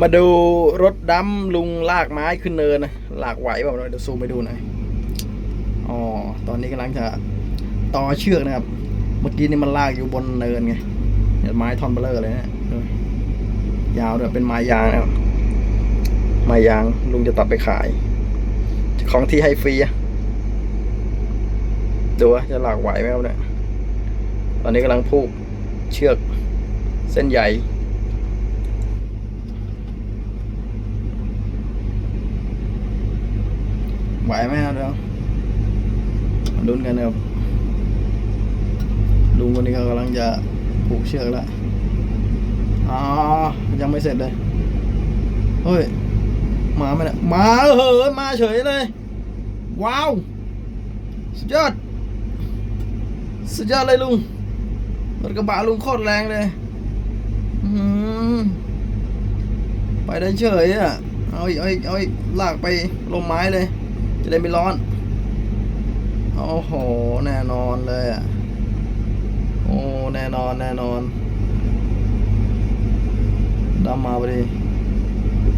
มาดูรถดำลุงลากไม้ขึ้นเนินนะลากไหวเปล่าเดี๋ยวซูมไปดูหน่อยอ๋อตอนนี้กำลังจะต่อเชือกนะครับ เมื่อกี้นี่มันลากอยู่บนเนินไงไม้ท่อนเบลเลอร์เลยนะยาวด้วยเป็นไม้ยางนะครับไม้ยางลุงจะตัดไปขาย ของที่ให้ฟรีอะดูว่าจะหลากไหวไหมครับเนี่ยตอนนี้กำลังผูกเชือกเส้นใหญ่ ไหวไหมครับเดี๋ยวมาลุ้นกันนะครับลุงคนนี้เขากำลังจะผูกเชือกแล้วอ๋อยังไม่เสร็จเลย เฮ้ย มาไหมเนี่ยมาเหอะมาเฉยเลย ว้าว สุดยอด สุดยอดเลยลุงรถกระบะลุงโคตรแรงเลยไปได้เฉยอะ เอาอีกเอาอีกเอาอีกลากไปลงไม้เลย จะได้ไม่ร้อน โอ้โห แน่นอนเลยอะ โอ้ แน่นอน แน่นอนดำมาพอดี